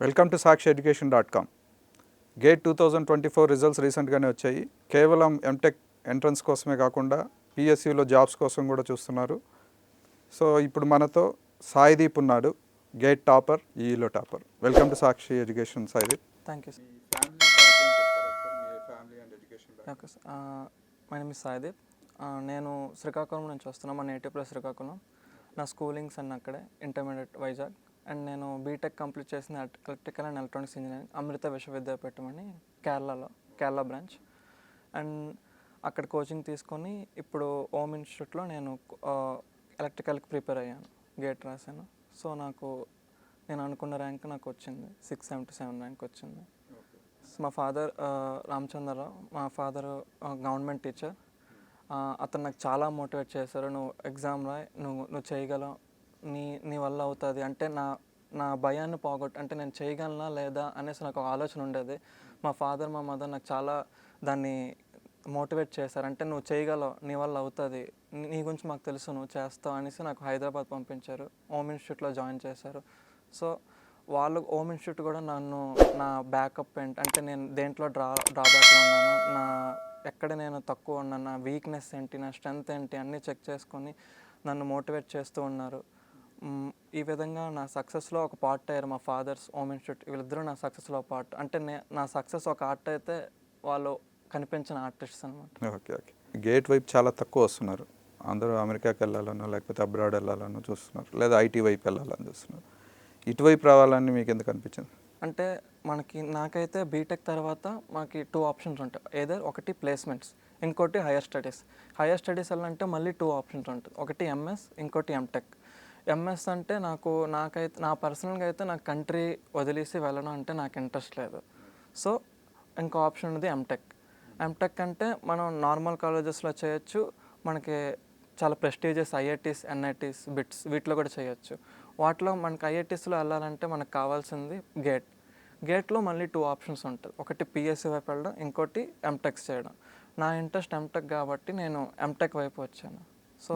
Welcome to Sakshi education dot com. GATE two thousand twenty four results రీసెంట్గానే వచ్చాయి. కేవలం MTech entrance కోసమే కాకుండా పిఎస్సిలో జాబ్స్ కోసం కూడా చూస్తున్నారు. సో ఇప్పుడు మనతో సాయిదీప్ ఉన్నాడు. గేట్ టాపర్ ఈలో topper. Welcome to Sakshi education Saideep. Thank you sir okay sir my name is Saideep. ఆ, నేను శ్రీకాకుళం నుంచి వస్తున్నాను మా నేటివ్ ప్లేస్ శ్రీకాకుళం. నా స్కూలింగ్స్ అన్నీ అక్కడే. ఇంటర్మీడియట్ వైజాగ్ అండ్ నేను బీటెక్ కంప్లీట్ చేసిన electrical and electronics engineering Amrita Vishwa Vidyapeetham అని కేరళలో కేరళ బ్రాంచ్ అండ్ అక్కడ కోచింగ్ తీసుకొని ఇప్పుడు ఓమ్ ఇన్స్టిట్యూట్లో నేను ఎలక్ట్రికల్కి ప్రిపేర్ అయ్యాను గేట్ రాశాను. సో నాకు నేను అనుకున్న ర్యాంక్ నాకు వచ్చింది సిక్స్ సెవెంటీ సెవెన్ ర్యాంక్ వచ్చింది. సో మా ఫాదర్ రామచంద్రరావు మా ఫాదర్ గవర్నమెంట్ టీచర్ అతను నాకు చాలా మోటివేట్ చేశారు నువ్వు ఎగ్జామ్ రాయ్ నువ్వు నువ్వు చేయగలవు నీ నీ వల్ల అవుతుంది. అంటే నా నా భయాన్ని పోగొట్టు అంటే నేను చేయగలనా లేదా అనేసి నాకు ఆలోచన ఉండేది. మా ఫాదర్ మా మదర్ నాకు చాలా దాన్ని మోటివేట్ చేశారు. అంటే నువ్వు చేయగలవు నీ వల్ల అవుతుంది. నీ- గురించి మాకు తెలుసు నువ్వు చేస్తావు అనేసి నాకు హైదరాబాద్ పంపించారు. హోమ్ ఇన్స్టిట్యూట్లో జాయిన్ చేశారు. సో వాళ్ళు హోమ్ ఇన్స్టిట్యూట్ కూడా నన్ను నా బ్యాకప్ ఏంటి అంటే నేను దేంట్లో డ్రా డ్రాబ్యాక్లో ఉన్నాను నా ఎక్కడ నేను తక్కువ ఉన్నాను నా వీక్నెస్ ఏంటి నా స్ట్రెంగ్త్ ఏంటి అన్నీ చెక్ చేసుకొని నన్ను మోటివేట్ చేస్తూ ఉన్నారు. ఈ విధంగా నా సక్సెస్లో ఒక పార్ట్ అయ్యారు మా ఫాదర్స్ హోమ్ ఇన్స్టిట్యూట్ వీళ్ళిద్దరూ నా సక్సెస్లో పార్ట్ అంటే నే నా సక్సెస్ ఒక ఆర్ట్ అయితే వాళ్ళు కనిపించిన ఆర్టిస్ట్స్ అనమాట ఓకే ఓకే. గేట్ వైపు చాలా తక్కువ వస్తున్నారు. అందరూ అమెరికాకి వెళ్ళాలనో లేకపోతే అబ్రాడ్ వెళ్ళాలనో చూస్తున్నారు. లేదా ఐటీ వైపు వెళ్ళాలని చూస్తున్నారు. ఇటువైపు రావాలని మీకు ఎందుకు అనిపించింది? అంటే మనకి నాకైతే బీటెక్ తర్వాత మనకి టూ ఆప్షన్స్ ఉంటాయి. ఏదో ఒకటి ప్లేస్మెంట్స్ ఇంకోటి హైయర్ స్టడీస్ హైయర్ స్టడీస్ వెళ్ళాలంటే మళ్ళీ టూ ఆప్షన్స్ ఉంటుంది ఒకటి ఎంఎస్ ఇంకోటి ఎంటెక్ ఎంఎస్ అంటే నాకు నాకైతే నా పర్సనల్గా అయితే నాకు కంట్రీ వదిలేసి వెళ్ళడం అంటే నాకు ఇంట్రెస్ట్ లేదు. సో ఇంకో ఆప్షన్ ఉంది ఎంటెక్ ఎంటెక్ అంటే మనం నార్మల్ కాలేజెస్లో చేయొచ్చు. మనకి చాలా ప్రెస్టీజియస్ ఐఐటీస్ ఎన్ఐటీస్ బిట్స్ వీటిలో కూడా చేయొచ్చు. వాటిలో మనకి ఐఐటీస్లో వెళ్ళాలంటే మనకు కావాల్సింది గేట్ గేట్లో మళ్ళీ టూ ఆప్షన్స్ ఉంటుంది ఒకటి పిఎస్సి వైపు వెళ్ళడం ఇంకోటి ఎంటెక్స్ చేయడం. నా ఇంట్రెస్ట్ ఎంటెక్ కాబట్టి నేను ఎంటెక్ వైపు వచ్చాను. సో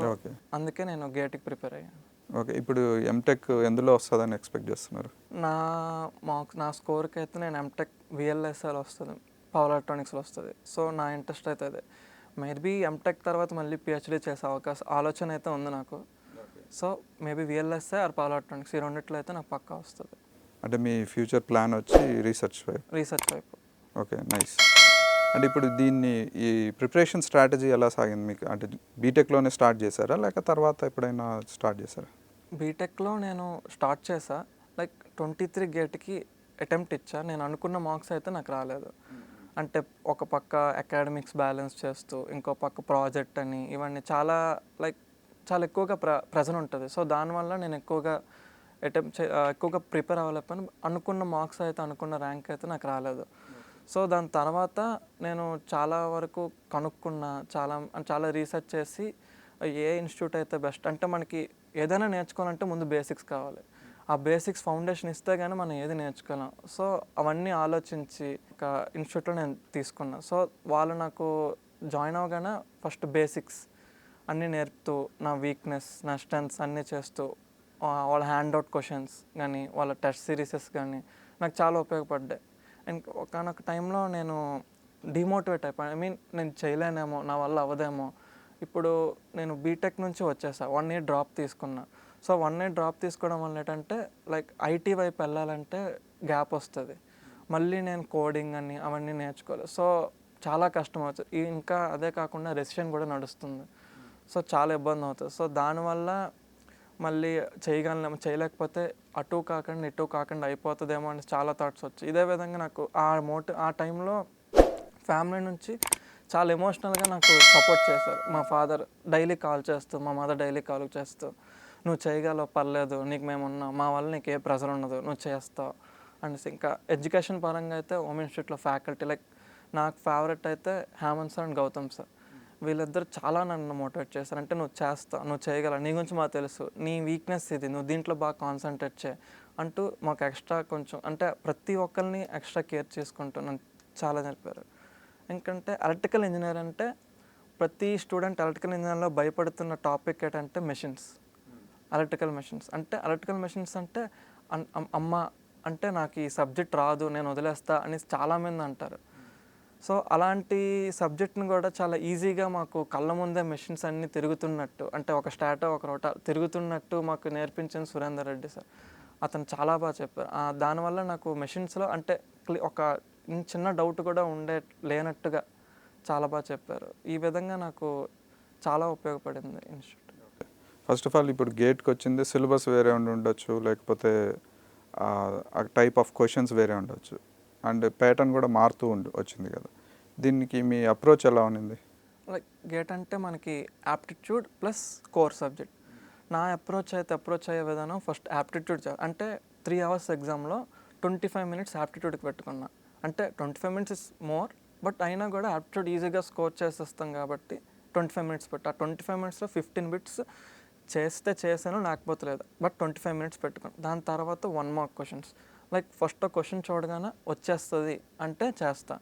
అందుకే నేను గేట్కి ప్రిపేర్ అయ్యాను. ఓకే ఇప్పుడు ఎంటెక్ ఎందులో వస్తుందని ఎక్స్పెక్ట్ చేస్తున్నారు? నా మార్క్స్ నా స్కోర్కి అయితే నేను ఎంటెక్ విఎల్ఎస్ఎల్ వస్తుంది పవర్ ఎలక్ట్రానిక్స్లో వస్తుంది. సో నా ఇంట్రెస్ట్ అయితే అదే. మేబీ ఎంటెక్ తర్వాత మళ్ళీ పిహెచ్డీ చేసే అవకాశం ఆలోచన అయితే ఉంది నాకు. So maybe VLSI or power electronics ఈ రెండిట్లో అయితే నాకు పక్కా వస్తుంది. అంటే మీ ఫ్యూచర్ ప్లాన్ వచ్చి రీసెర్చ్ వైపు రీసెర్చ్ వైపు ఓకే నైస్ అంటే ఇప్పుడు దీన్ని ఈ ప్రిపరేషన్ స్ట్రాటజీ ఎలా సాగింది మీకు? అంటే బీటెక్లోనే స్టార్ట్ చేశారా? లేక తర్వాత ఎప్పుడైనా స్టార్ట్ చేశారా? బీటెక్లో నేను స్టార్ట్ చేసా. లైక్ ట్వంటీ త్రీ గేట్కి అటెంప్ట్ ఇచ్చా. నేను అనుకున్న మార్క్స్ అయితే నాకు రాలేదు. అంటే ఒక పక్క అకాడమిక్స్ బ్యాలెన్స్ చేస్తూ ఇంకో పక్క ప్రాజెక్ట్ అని ఇవన్నీ చాలా లైక్ చాలా ఎక్కువగా ప్ర ప్రెజర్ ఉంటుంది. సో దానివల్ల నేను ఎక్కువగా అటెంప్ట్ చే ఎక్కువగా ప్రిపేర్ అవ్వలేకపోయినా. అనుకున్న మార్క్స్ అయితే అనుకున్న ర్యాంక్ అయితే నాకు రాలేదు. సో దాని తర్వాత నేను చాలా వరకు కనుక్కున్నా. చాలా చాలా రీసెర్చ్ చేసి ఏ ఇన్స్టిట్యూట్ అయితే బెస్ట్ అంటే మనకి ఏదైనా నేర్చుకోవాలంటే ముందు బేసిక్స్ కావాలి. ఆ బేసిక్స్ ఫౌండేషన్ ఇస్తే కానీ మనం ఏది నేర్చుకోలేం. సో అవన్నీ ఆలోచించి ఒక ఇన్స్టిట్యూట్లో నేను తీసుకున్నా. సో వాళ్ళు నాకు జాయిన్ అవ్వగానే ఫస్ట్ బేసిక్స్ అన్నీ నేర్పుతూ నా వీక్నెస్ నా స్ట్రెంగ్స్ అన్నీ చేస్తూ వాళ్ళ హ్యాండ్ అవుట్ క్వశ్చన్స్ కానీ వాళ్ళ టెస్ట్ సిరీసెస్ కానీ నాకు చాలా ఉపయోగపడ్డాయి. అండ్ ఒకనొక టైంలో నేను డిమోటివేట్ అయిపోయాను. ఐ మీన్ నేను చేయలేనేమో నా వల్ల అవ్వదేమో ఇప్పుడు నేను బీటెక్ నుంచి వచ్చేసా. వన్ ఇయర్ డ్రాప్ తీసుకున్నా. సో వన్ ఇయర్ డ్రాప్ తీసుకోవడం వల్ల ఏంటంటే లైక్ ఐటీ వైపు వెళ్ళాలంటే గ్యాప్ వస్తుంది. మళ్ళీ నేను కోడింగ్ అని అవన్నీ నేర్చుకోవాలి. సో చాలా కష్టం అవుతుంది ఇంకా అదే కాకుండా రెసిషన్ కూడా నడుస్తుంది. సో చాలా ఇబ్బంది అవుతుంది. సో దానివల్ల మళ్ళీ చేయగలను చేయలేకపోతే అటు కాకుండా ఇటు కాకుండా అయిపోతుందేమో అని చాలా థాట్స్ వచ్చాయి. ఇదే విధంగా నాకు ఆ మోటి ఆ టైంలో ఫ్యామిలీ నుంచి చాలా ఎమోషనల్గా నాకు సపోర్ట్ చేశారు. మా ఫాదర్ డైలీ కాల్ చేస్తూ మా మదర్ డైలీ కాల్ చేస్తూ నువ్వు చేయగలవు? పర్లేదు. నీకు మేము ఉన్నాం. మా వల్ల నీకు ఏ ప్రెజర్ ఉండదు. నువ్వు చేస్తావు. అండ్ ఇంకా ఎడ్యుకేషన్ పరంగా అయితే హోమ్ ఇన్స్టిట్యూట్లో ఫ్యాకల్టీ లైక్ నాకు ఫేవరెట్ అయితే Hemant sir and Gautam sir వీళ్ళిద్దరు చాలా నన్ను మోటివేట్ చేశారు. అంటే నువ్వు చేస్తావు. నువ్వు చేయగలవు? నీ గురించి మాకు తెలుసు. నీ వీక్నెస్ ఇది. నువ్వు దీంట్లో బాగా కాన్సన్ట్రేట్ చేయి. అంటూ మాకు ఎక్స్ట్రా కొంచెం అంటే ప్రతి ఒక్కరిని ఎక్స్ట్రా కేర్ చేసుకుంటూ నన్ను చాలా నేర్పారు ఎందుకంటే ఎలక్ట్రికల్ ఇంజనీర్ అంటే ప్రతి స్టూడెంట్ ఎలక్ట్రికల్ ఇంజనీర్లో భయపడుతున్న టాపిక్ ఏంటంటే మెషిన్స్ ఎలక్ట్రికల్ మెషిన్స్ అంటే ఎలక్ట్రికల్ మెషిన్స్ అంటే అన్- అమ్మ అంటే నాకు ఈ సబ్జెక్ట్ రాదు నేను వదిలేస్తా అని చాలామంది అంటారు. సో అలాంటి సబ్జెక్ట్ని కూడా చాలా ఈజీగా మాకు కళ్ళ ముందే మెషిన్స్ అన్నీ తిరుగుతున్నట్టు అంటే ఒక స్టాటో ఒక రోటా తిరుగుతున్నట్టు మాకు నేర్పించిన సురేందర్ రెడ్డి సార్. అతను చాలా బాగా చెప్పారు. దానివల్ల నాకు మెషిన్స్లో అంటే క్లి- ఒక చిన్న డౌట్ కూడా ఉండే లేనట్టుగా చాలా బాగా చెప్పారు. ఈ విధంగా నాకు చాలా ఉపయోగపడింది ఇన్స్టిట్యూట్. ఫస్ట్ ఆఫ్ ఆల్ ఇప్పుడు గేట్కి వచ్చింది సిలబస్ వేరే ఉండి ఉండొచ్చు లేకపోతే ఆ టైప్ ఆఫ్ క్వశ్చన్స్ వేరే ఉండొచ్చు. అండ్ ప్యాటర్న్ కూడా మారుతూ ఉండి వచ్చింది కదా. దీనికి మీ అప్రోచ్ ఎలా ఉన్నింది? లైక్ గేట్ అంటే మనకి యాప్టిట్యూడ్ ప్లస్ కోర్ సబ్జెక్ట్ నా అప్రోచ్ అయితే అప్రోచ్ అయ్యే విధానం ఫస్ట్ యాప్టిట్యూడ్ అంటే త్రీ అవర్స్ ఎగ్జామ్లో ట్వంటీ ఫైవ్ మినిట్స్ యాప్టిట్యూడ్కి పెట్టుకున్నా. అంటే twenty five minutes is more but అయినా కూడా యాప్టిట్యూడ్ ఈజీగా స్కోర్ చేసేస్తాం కాబట్టి ట్వంటీ ఫైవ్ మినిట్స్ పెట్టా ట్వంటీ ఫైవ్ మినిట్స్లో ఫిఫ్టీన్ బిట్స్ చేస్తే చేశాను లేకపోతే లేదు. బట్ ట్వంటీ ఫైవ్ మినిట్స్ పెట్టుకుని దాని తర్వాత one mark questions like first question చూడగానే వచ్చేస్తుంది అంటే చేస్తా.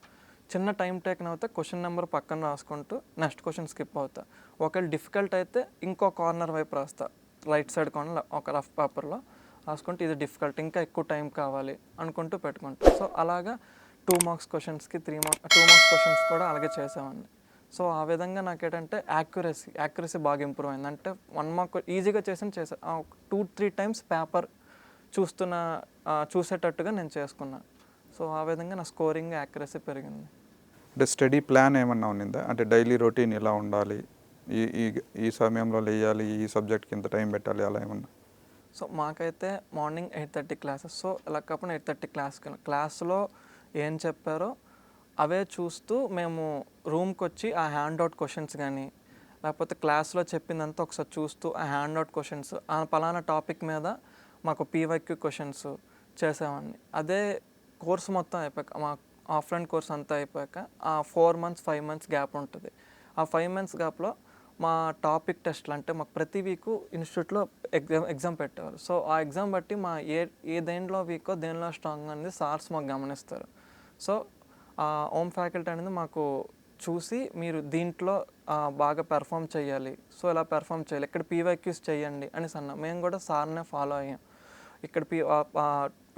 చిన్న టైం టేకన్ అవుతా క్వశ్చన్ నెంబర్ పక్కన రాసుకుంటూ నెక్స్ట్ క్వశ్చన్ స్కిప్ అవుతా. ఒకవేళ డిఫికల్ట్ అయితే ఇంకో కార్నర్ వైపు రాస్తా. రైట్ సైడ్ కార్నర్ ఒక రఫ్ పేపర్లో రాసుకుంటే ఇది డిఫికల్ట్ ఇంకా ఎక్కువ టైం కావాలి అనుకుంటూ పెట్టుకుంటాం. సో అలాగా టూ మార్క్స్ క్వశ్చన్స్కి three marks two marks questions కూడా అలాగే చేసేవాడిని. సో ఆ విధంగా నాకు ఏంటంటే యాక్యురసీ యాక్యురసీ బాగా ఇంప్రూవ్ అయింది. అంటే వన్ మార్క్ ఈజీగా చేసిన చేసా టూ త్రీ టైమ్స్ పేపర్ చూస్తున్న చూసేటట్టుగా నేను చేసుకున్నాను సో ఆ విధంగా నా స్కోరింగ్ యాక్యురసీ పెరిగింది. అంటే స్టడీ ప్లాన్ ఏమన్నా ఉన్నిందా? అంటే డైలీ రొటీన్ ఇలా ఉండాలి? ఈ ఈ ఈ సమయంలో లేయాలి? ఈ సబ్జెక్ట్కి ఇంత టైం పెట్టాలి? అలా ఏమన్నా? సో మాకైతే morning eight thirty classes. So ఇలా కాకుండా ఎయిట్ థర్టీ క్లాస్కి క్లాస్లో ఏం చెప్పారో అవే చూస్తూ మేము రూమ్కి వచ్చి ఆ హ్యాండ్ అవుట్ క్వశ్చన్స్ కానీ లేకపోతే క్లాస్లో చెప్పిందంతా ఒకసారి చూస్తూ ఆ హ్యాండ్ అవుట్ క్వశ్చన్స్ ఆ పలానా టాపిక్ మీద మాకు పీవైక్యూ క్వశ్చన్స్ చేసేవాడిని. అదే కోర్స్ మొత్తం అయిపోయాక మా ఆఫ్లైన్ కోర్స్ అంతా అయిపోయాక ఆ four months five months gap ఉంటుంది. ఆ ఫైవ్ మంత్స్ గ్యాప్లో మా టాపిక్ టెస్ట్లు అంటే మాకు ప్రతి వీకు ఇన్స్టిట్యూట్లో ఎగ్జామ్ ఎగ్జామ్ పెట్టేవారు. సో ఆ ఎగ్జామ్ బట్టి మా ఏ ఏ దేంట్లో వీకో దేనిలో స్ట్రాంగ్ అనేది సార్స్ మాకు గమనిస్తారు. సో ఆ హోమ్ ఫ్యాకల్టీ అనేది మాకు చూసి మీరు దీంట్లో బాగా పెర్ఫామ్ చేయాలి సో ఇలా పెర్ఫామ్ చేయాలి ఇక్కడ పీవైక్యూస్ చేయండి అనేసి అన్న. మేము కూడా సార్నే ఫాలో అయ్యాం. ఇక్కడ పీ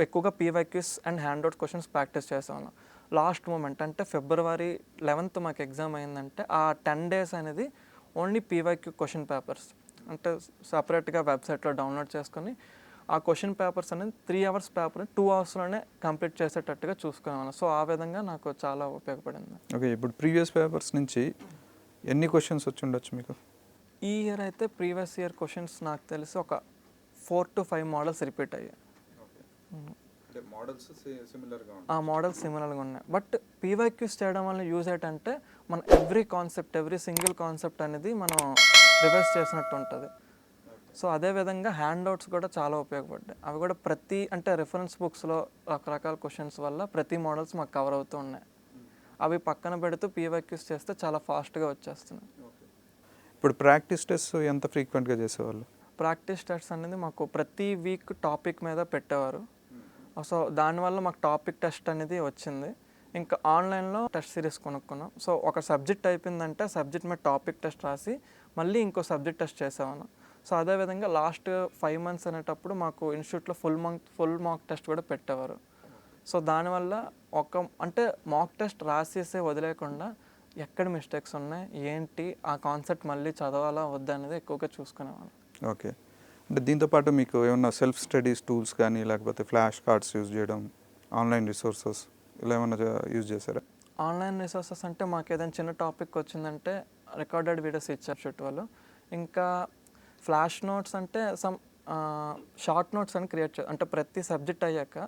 ఎక్కువగా PYQs and hand out questions practice చేసేవాళ్ళం. లాస్ట్ మూమెంట్ అంటే ఫిబ్రవరి లెవెన్త్ మాకు ఎగ్జామ్ అయిందంటే ఆ టెన్ డేస్ అనేది ఓన్లీ పీవైక్యూ క్వశ్చన్ పేపర్స్. అంటే సపరేట్గా వెబ్సైట్లో డౌన్లోడ్ చేసుకొని ఆ క్వశ్చన్ పేపర్స్ అనేది త్రీ అవర్స్ పేపర్ టూ అవర్స్లోనే కంప్లీట్ చేసేటట్టుగా చూసుకునేవాళ్ళం. సో ఆ విధంగా నాకు చాలా ఉపయోగపడింది. ఓకే ఇప్పుడు ప్రీవియస్ పేపర్స్ నుంచి ఎన్ని క్వశ్చన్స్ వచ్చి ఉండొచ్చు మీకు? ఈ ఇయర్ అయితే ప్రీవియస్ ఇయర్ క్వశ్చన్స్ నాకు తెలిసి ఒక four to five models repeat అయ్యాయి. ఆ మోడల్స్ సిమిలర్గా ఉన్నాయి. బట్ పీవైక్యూస్ చేయడం వల్ల యూజ్ ఏంటంటే మన every concept every single concept అనేది మనం రివైజ్ చేసినట్టు ఉంటుంది. సో అదే విధంగా హ్యాండ్ అవుట్స్ కూడా చాలా ఉపయోగపడ్డాయి. అవి కూడా ప్రతి అంటే రెఫరెన్స్ బుక్స్లో రకరకాల క్వశ్చన్స్ వల్ల ప్రతి మోడల్స్ మాకు కవర్ అవుతూ ఉన్నాయి. అవి పక్కన పెడుతూ పీవైక్యూస్ చేస్తే చాలా ఫాస్ట్గా వచ్చేస్తున్నాయి. ఇప్పుడు ప్రాక్టీస్ టెస్ట్ ఎంత ఫ్రీక్వెంట్గా చేసేవాళ్ళు? ప్రాక్టీస్ టెస్ట్ అనేది మాకు ప్రతి వీక్ టాపిక్ మీద పెట్టేవారు. సో దానివల్ల మాకు టాపిక్ టెస్ట్ అనేది వచ్చింది. ఇంకా ఆన్లైన్లో టెస్ట్ సిరీస్ కొనుక్కున్నాం. సో ఒక సబ్జెక్ట్ అయిపోయిందంటే సబ్జెక్ట్ మీద టాపిక్ టెస్ట్ రాసి మళ్ళీ ఇంకో సబ్జెక్ట్ టెస్ట్ చేసేవాళ్ళం. సో అదేవిధంగా లాస్ట్ ఫైవ్ మంత్స్ అనేటప్పుడు మాకు ఇన్స్టిట్యూట్లో full mark full mark test కూడా పెట్టేవారు. సో దానివల్ల ఒక అంటే మాక్ టెస్ట్ రాసేసే వదిలేకుండా ఎక్కడ మిస్టేక్స్ ఉన్నాయి ఏంటి ఆ కాన్సెప్ట్ మళ్ళీ చదవాలా వద్దా అనేది ఎక్కువగా చూసుకునేవాళ్ళం. ఓకే. అంటే దీంతోపాటు మీకు ఏమన్నా సెల్ఫ్ స్టడీస్ టూల్స్ కానీ లేకపోతే ఫ్లాష్ కార్డ్స్ యూజ్ చేయడం ఆన్లైన్ రిసోర్సెస్ ఇలా ఏమైనా యూజ్ చేశారా? ఆన్లైన్ రిసోర్సెస్ అంటే మాకు ఏదైనా చిన్న టాపిక్ వచ్చిందంటే రికార్డెడ్ వీడియోస్ ఇచ్చారు చుట్టూ వాళ్ళు. ఇంకా ఫ్లాష్ నోట్స్ అంటే సమ్ షార్ట్ నోట్స్ అని క్రియేట్ చే అంటే ప్రతి సబ్జెక్ట్ అయ్యాక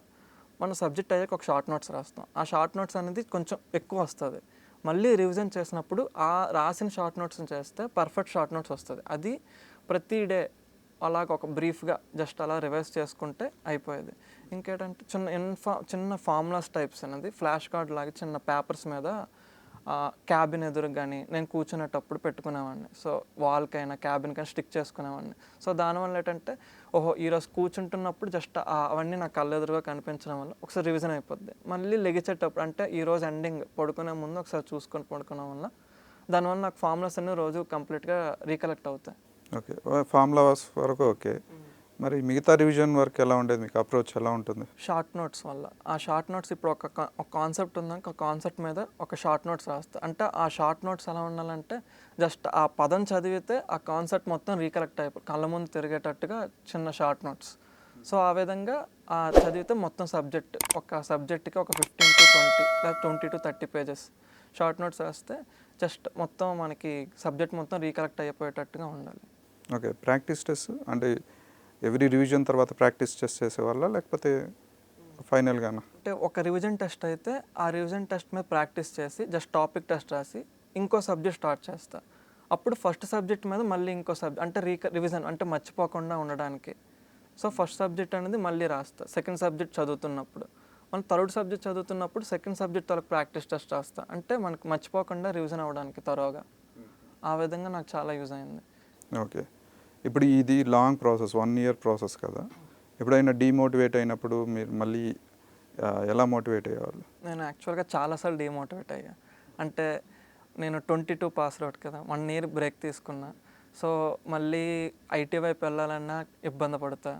మనం సబ్జెక్ట్ అయ్యాక ఒక షార్ట్ నోట్స్ రాస్తాం. ఆ షార్ట్ నోట్స్ అనేది కొంచెం ఎక్కువ వస్తుంది. మళ్ళీ రివిజన్ చేసినప్పుడు ఆ రాసిన షార్ట్ నోట్స్ని చేస్తే పర్ఫెక్ట్ షార్ట్ నోట్స్ వస్తుంది. అది ప్రతి డే అలాగ ఒక బ్రీఫ్గా జస్ట్ అలా రివైజ్ చేసుకుంటే అయిపోయేది. ఇంకేంటంటే చిన్న ఇన్ఫా చిన్న ఫార్ములాస్ టైప్స్ అనేది ఫ్లాష్ కార్డ్ లాగా చిన్న పేపర్స్ మీద క్యాబిన్ ఎదురు కానీ నేను కూర్చునేటప్పుడు పెట్టుకునేవాడిని. సో వాల్కైనా క్యాబిన్కైనా స్టిక్ చేసుకునేవాడిని. సో దానివల్ల ఏంటంటే ఓహో ఈరోజు కూర్చుంటున్నప్పుడు జస్ట్ అవన్నీ నా కళ్ళు ఎదురుగా కనిపించడం వల్ల ఒకసారి రివిజన్ అయిపోద్ది. మళ్ళీ లెగిచేటప్పుడు అంటే ఈరోజు ఎండింగ్ పడుకునే ముందు ఒకసారి చూసుకొని పడుకోవడం వల్ల దానివల్ల నాకు ఫార్ములాస్ అన్నీ రోజు కంప్లీట్గా రీకలెక్ట్ అవుతాయి. ఓకే. ఫార్ములా వరకు ఓకే. మరి మిగతా రివిజన్ వర్క్ ఎలా ఉండేది? మీకు అప్రోచ్ ఎలా ఉంటుంది? షార్ట్ నోట్స్ వల్ల. ఆ షార్ట్ నోట్స్ ఇప్పుడు ఒక కా- ఒక కాన్సెప్ట్ ఉందాక ఆ కాన్సెప్ట్ మీద ఒక షార్ట్ నోట్స్ రాస్తా. అంటే ఆ షార్ట్ నోట్స్ ఎలా ఉండాలంటే జస్ట్ ఆ పదం చదివితే ఆ కాన్సెప్ట్ మొత్తం రీకలెక్ట్ అయిపోయి కళ్ళ ముందు తిరిగేటట్టుగా చిన్న షార్ట్ నోట్స్ సో ఆ విధంగా ఆ చదివితే మొత్తం సబ్జెక్ట్ ఒక సబ్జెక్ట్కి ఒక ఫిఫ్టీన్ టు ట్వంటీ లేదా twenty to thirty pages short notes రాస్తే జస్ట్ మొత్తం మనకి సబ్జెక్ట్ మొత్తం రీకలెక్ట్ అయిపోయేటట్టుగా ఉండాలి. ఓకే ప్రాక్టీస్ టెస్ట్ అంటే ఎవ్రీ రివిజన్ తర్వాత ప్రాక్టీస్ టెస్ట్ చేసేవాళ్ళ లేకపోతే ఫైనల్గానా? అంటే ఒక రివిజన్ టెస్ట్ అయితే ఆ రివిజన్ టెస్ట్ మీద ప్రాక్టీస్ చేసి జస్ట్ టాపిక్ టెస్ట్ రాసి ఇంకో సబ్జెక్ట్ స్టార్ట్ చేస్తా. అప్పుడు ఫస్ట్ సబ్జెక్ట్ మీద మళ్ళీ ఇంకో సబ్జెక్ట్ అంటే రీక రివిజన్ అంటే మర్చిపోకుండా ఉండడానికి. సో ఫస్ట్ సబ్జెక్ట్ అనేది మళ్ళీ రాస్తా. సెకండ్ సబ్జెక్ట్ చదువుతున్నప్పుడు. మనం థర్డ్ సబ్జెక్ట్ చదువుతున్నప్పుడు సెకండ్ సబ్జెక్ట్ వాళ్ళకి ప్రాక్టీస్ టెస్ట్ రాస్తా. అంటే మనకు మర్చిపోకుండా రివిజన్ అవ్వడానికి త్వరగా ఆ విధంగా నాకు చాలా యూజ్ అయింది. ఓకే. ఇప్పుడు ఇది long process one year process కదా. ఎప్పుడైనా డిమోటివేట్ అయినప్పుడు మీరు మళ్ళీ ఎలా మోటివేట్ అయ్యేవాళ్ళు? నేను యాక్చువల్గా చాలాసార్లు డిమోటివేట్ అయ్యా. అంటే నేను ట్వంటీ టూ పాస్ అవుట్ కదా వన్ ఇయర్ బ్రేక్ తీసుకున్నా. సో మళ్ళీ ఐటీ వైపు వెళ్ళాలన్నా ఇబ్బంది పడతా.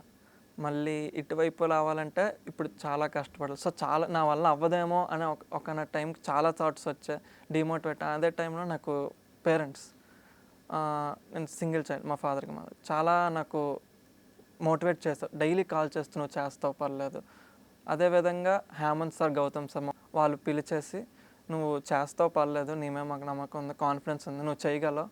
మళ్ళీ ఇటువైపు రావాలంటే ఇప్పుడు చాలా కష్టపడాలి సో చాలా నా వల్ల అవ్వదేమో అని ఒక ఒక నా టైంకి చాలా థాట్స్ వచ్చాయి డిమోటివేట్ అదే టైంలో నాకు పేరెంట్స్ నేను సింగిల్ చైల్డ్ మా ఫాదర్కి మా చాలా నాకు మోటివేట్ చేస్తారు డైలీ కాల్ చేస్తూ నువ్వు చేస్తావు పర్లేదు. అదేవిధంగా హేమంత్ సార్ గౌతమ్ సార్ వాళ్ళు పిలిచేసి నువ్వు చేస్తావు పర్లేదు నీ మీద మాకు నమ్మకం ఉంది కాన్ఫిడెన్స్ ఉంది నువ్వు చేయగలవు.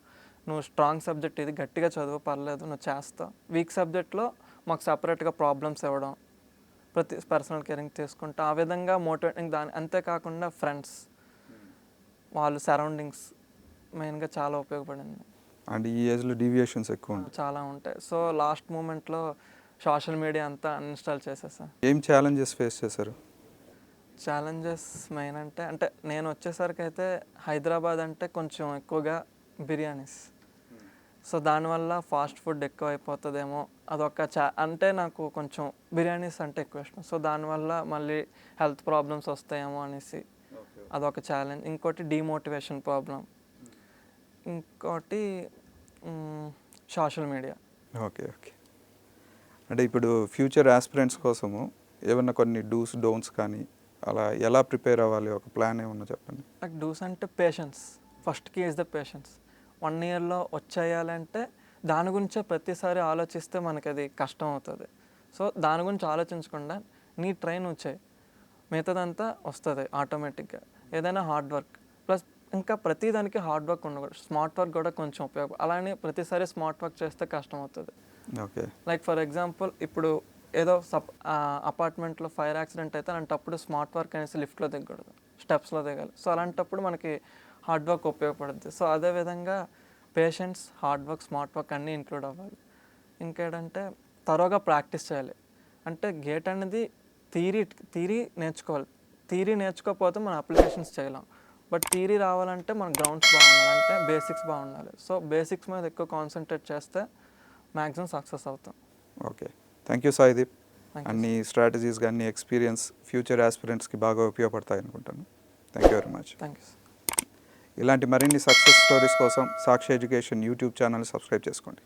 నువ్వు స్ట్రాంగ్ సబ్జెక్ట్ ఇది గట్టిగా చదువు పర్లేదు నువ్వు చేస్తావు. వీక్ సబ్జెక్ట్లో మాకు సపరేట్గా ప్రాబ్లమ్స్ ఇవ్వడం ప్రతి పర్సనల్ కేరింగ్ తీసుకుంటా ఆ విధంగా మోటివేటింగ్ దాని అంతేకాకుండా ఫ్రెండ్స్ వాళ్ళు సరౌండింగ్స్ మెయిన్గా చాలా ఉపయోగపడింది. అండ్ ఈ ఏజ్లో డీవియేషన్స్ ఎక్కువ ఉంటాయి. చాలా ఉంటాయి. సో లాస్ట్ మూమెంట్లో సోషల్ మీడియా అంతా అన్ఇన్స్టాల్ చేసేసా. ఏం ఛాలెంజెస్ ఫేస్ చేశారు? ఛాలెంజెస్ మెయిన్ అంటే అంటే నేను వచ్చేసరికి అయితే హైదరాబాద్ అంటే కొంచెం ఎక్కువగా బిర్యానీస్. సో దానివల్ల ఫాస్ట్ ఫుడ్ ఎక్కువ అయిపోతుందేమో అదొక చా అంటే నాకు కొంచెం బిర్యానీస్ అంటే ఎక్కువ ఇష్టం. సో దానివల్ల మళ్ళీ హెల్త్ ప్రాబ్లమ్స్ వస్తాయేమో అనేసి అదొక ఛాలెంజ్. ఇంకోటి డిమోటివేషన్ ప్రాబ్లం ఇంకోటి సోషల్ మీడియా. Okay okay. అంటే ఇప్పుడు ఫ్యూచర్ ఆస్పిరెంట్స్ కోసము ఏమన్నా కొన్ని డూస్ డోన్స్ కానీ అలా ఎలా ప్రిపేర్ అవ్వాలి? ఒక ప్లాన్ ఏమన్నా చెప్పండి. నాకు డూస్ అంటే patience. First key is the patience. One ఇయర్లో వచ్చేయాలంటే దాని గురించే ప్రతిసారి ఆలోచిస్తే మనకి అది కష్టం అవుతుంది. సో దాని గురించి ఆలోచించకుండా నీ ట్రైన్ వచ్చాయి మిగతాదంతా వస్తుంది ఆటోమేటిక్గా. ఏదైనా హార్డ్ వర్క్. ఇంకా ప్రతి దానికి హార్డ్ వర్క్ ఉండకూడదు. స్మార్ట్ వర్క్ కూడా కొంచెం ఉపయోగం. అలానే ప్రతిసారి స్మార్ట్ వర్క్ చేస్తే కష్టం అవుతుంది ఓకే. లైక్ ఫర్ ఎగ్జాంపుల్ ఇప్పుడు ఏదో సప్ అపార్ట్మెంట్లో ఫైర్ యాక్సిడెంట్ అయితే అలాంటప్పుడు స్మార్ట్ వర్క్ అనేసి లిఫ్ట్లో దిగకూడదు. స్టెప్స్లో దిగాలి. సో అలాంటప్పుడు మనకి హార్డ్ వర్క్ ఉపయోగపడుద్ది. సో అదేవిధంగా patients hard work smart work అన్నీ ఇంక్లూడ్ అవ్వాలి. ఇంకేంటంటే తరోగా ప్రాక్టీస్ చేయాలి. అంటే గేట్ అనేది థీరీ థీరీ నేర్చుకోవాలి. థీరీ నేర్చుకోకపోతే మనం అప్లికేషన్స్ చేయలేం. బట్ థీరీ రావాలంటే మన గ్రౌండ్స్ బాగుండాలి అంటే బేసిక్స్ బాగుండాలి. సో బేసిక్స్ మీద ఎక్కువ కాన్సన్ట్రేట్ చేస్తే మ్యాక్సిమం సక్సెస్ అవుతాం. ఓకే. Thank you Saideep. అన్ని స్ట్రాటజీస్ కానీ ఎక్స్పీరియన్స్ ఫ్యూచర్ ఆస్పిరెంట్స్కి బాగా ఉపయోగపడతాయి అనుకుంటాను. Thank you very much thank you ఇలాంటి మరిన్ని సక్సెస్ స్టోరీస్ కోసం Sakshi education YouTube channel subscribe చేసుకోండి.